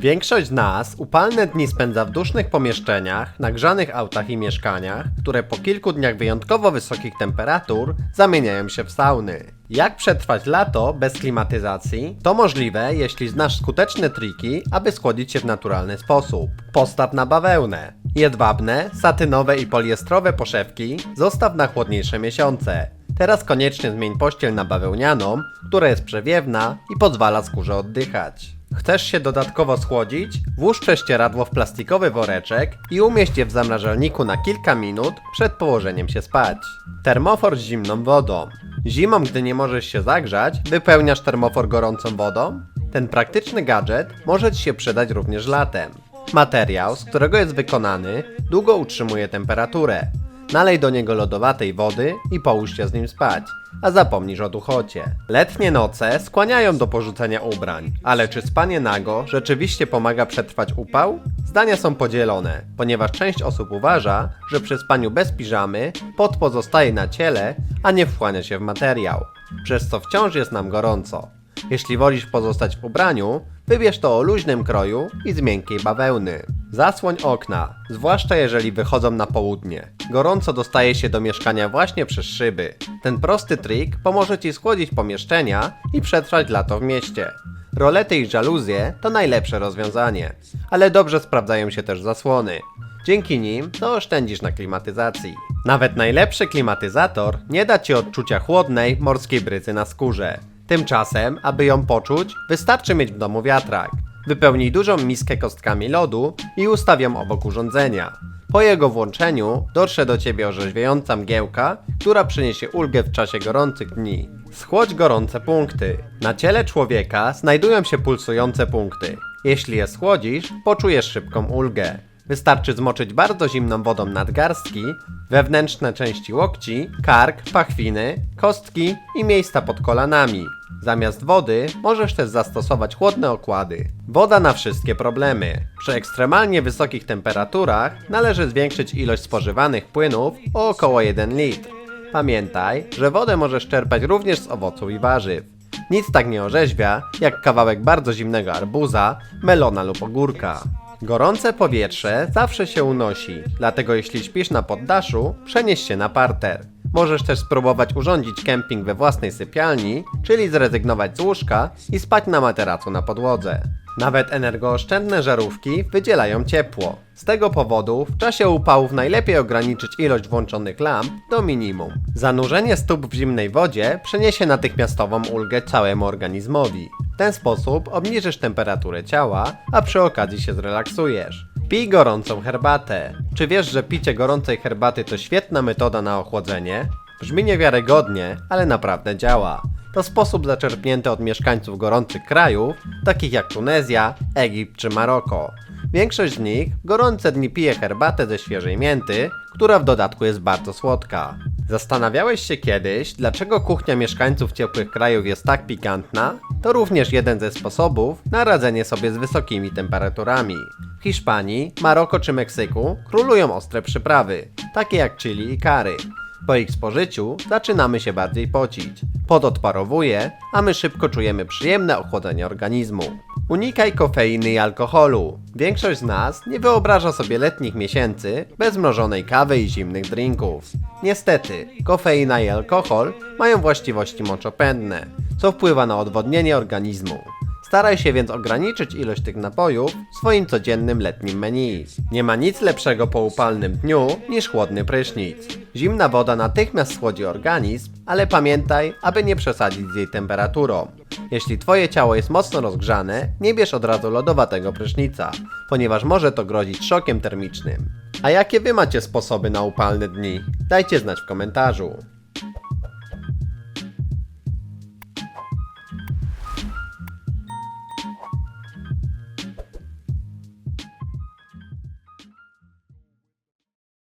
Większość z nas upalne dni spędza w dusznych pomieszczeniach, nagrzanych autach i mieszkaniach, które po kilku dniach wyjątkowo wysokich temperatur zamieniają się w sauny. Jak przetrwać lato bez klimatyzacji? To możliwe, jeśli znasz skuteczne triki, aby schłodzić się w naturalny sposób. Postaw na bawełnę. Jedwabne, satynowe i poliestrowe poszewki zostaw na chłodniejsze miesiące. Teraz koniecznie zmień pościel na bawełnianą, która jest przewiewna i pozwala skórze oddychać. Chcesz się dodatkowo schłodzić? Włóż prześcieradło w plastikowy woreczek i umieść je w zamrażalniku na kilka minut przed położeniem się spać. Termofor z zimną wodą. Zimą, gdy nie możesz się zagrzać, wypełniasz termofor gorącą wodą? Ten praktyczny gadżet może Ci się przydać również latem. Materiał, z którego jest wykonany, długo utrzymuje temperaturę. Nalej do niego lodowatej wody i połóż się z nim spać, a zapomnisz o duchocie. Letnie noce skłaniają do porzucenia ubrań, ale czy spanie nago rzeczywiście pomaga przetrwać upał? Zdania są podzielone, ponieważ część osób uważa, że przy spaniu bez piżamy pot pozostaje na ciele, a nie wchłania się w materiał, przez co wciąż jest nam gorąco. Jeśli wolisz pozostać w ubraniu, wybierz to o luźnym kroju i z miękkiej bawełny. Zasłoń okna, zwłaszcza jeżeli wychodzą na południe. Gorąco dostaje się do mieszkania właśnie przez szyby. Ten prosty trik pomoże Ci schłodzić pomieszczenia i przetrwać lato w mieście. Rolety i żaluzje to najlepsze rozwiązanie, ale dobrze sprawdzają się też zasłony. Dzięki nim zaoszczędzisz na klimatyzacji. Nawet najlepszy klimatyzator nie da Ci odczucia chłodnej morskiej bryzy na skórze. Tymczasem, aby ją poczuć, wystarczy mieć w domu wiatrak. Wypełnij dużą miskę kostkami lodu i ustaw ją obok urządzenia. Po jego włączeniu dotrze do Ciebie orzeźwiająca mgiełka, która przyniesie ulgę w czasie gorących dni. Schłodź gorące punkty. Na ciele człowieka znajdują się pulsujące punkty. Jeśli je schłodzisz, poczujesz szybką ulgę. Wystarczy zmoczyć bardzo zimną wodą nadgarstki, wewnętrzne części łokci, kark, pachwiny, kostki i miejsca pod kolanami. Zamiast wody możesz też zastosować chłodne okłady. Woda na wszystkie problemy. Przy ekstremalnie wysokich temperaturach należy zwiększyć ilość spożywanych płynów o około 1 litr. Pamiętaj, że wodę możesz czerpać również z owoców i warzyw. Nic tak nie orzeźwia, jak kawałek bardzo zimnego arbuza, melona lub ogórka. Gorące powietrze zawsze się unosi, dlatego jeśli śpisz na poddaszu, przenieś się na parter. Możesz też spróbować urządzić kemping we własnej sypialni, czyli zrezygnować z łóżka i spać na materacu na podłodze. Nawet energooszczędne żarówki wydzielają ciepło. Z tego powodu w czasie upałów najlepiej ograniczyć ilość włączonych lamp do minimum. Zanurzenie stóp w zimnej wodzie przyniesie natychmiastową ulgę całemu organizmowi. W ten sposób obniżysz temperaturę ciała, a przy okazji się zrelaksujesz. Pij gorącą herbatę. Czy wiesz, że picie gorącej herbaty to świetna metoda na ochłodzenie? Brzmi niewiarygodnie, ale naprawdę działa. To sposób zaczerpnięty od mieszkańców gorących krajów, takich jak Tunezja, Egipt czy Maroko. Większość z nich gorące dni pije herbatę ze świeżej mięty, która w dodatku jest bardzo słodka. Zastanawiałeś się kiedyś, dlaczego kuchnia mieszkańców ciepłych krajów jest tak pikantna? To również jeden ze sposobów na radzenie sobie z wysokimi temperaturami. W Hiszpanii, Maroko czy Meksyku królują ostre przyprawy, takie jak chili i kary. Po ich spożyciu zaczynamy się bardziej pocić. Pot odparowuje, a my szybko czujemy przyjemne ochłodzenie organizmu. Unikaj kofeiny i alkoholu. Większość z nas nie wyobraża sobie letnich miesięcy bez mrożonej kawy i zimnych drinków. Niestety, kofeina i alkohol mają właściwości moczopędne, co wpływa na odwodnienie organizmu. Staraj się więc ograniczyć ilość tych napojów w swoim codziennym letnim menu. Nie ma nic lepszego po upalnym dniu niż chłodny prysznic. Zimna woda natychmiast schłodzi organizm, ale pamiętaj, aby nie przesadzić z jej temperaturą. Jeśli twoje ciało jest mocno rozgrzane, nie bierz od razu lodowatego prysznica, ponieważ może to grozić szokiem termicznym. A jakie wy macie sposoby na upalne dni? Dajcie znać w komentarzu.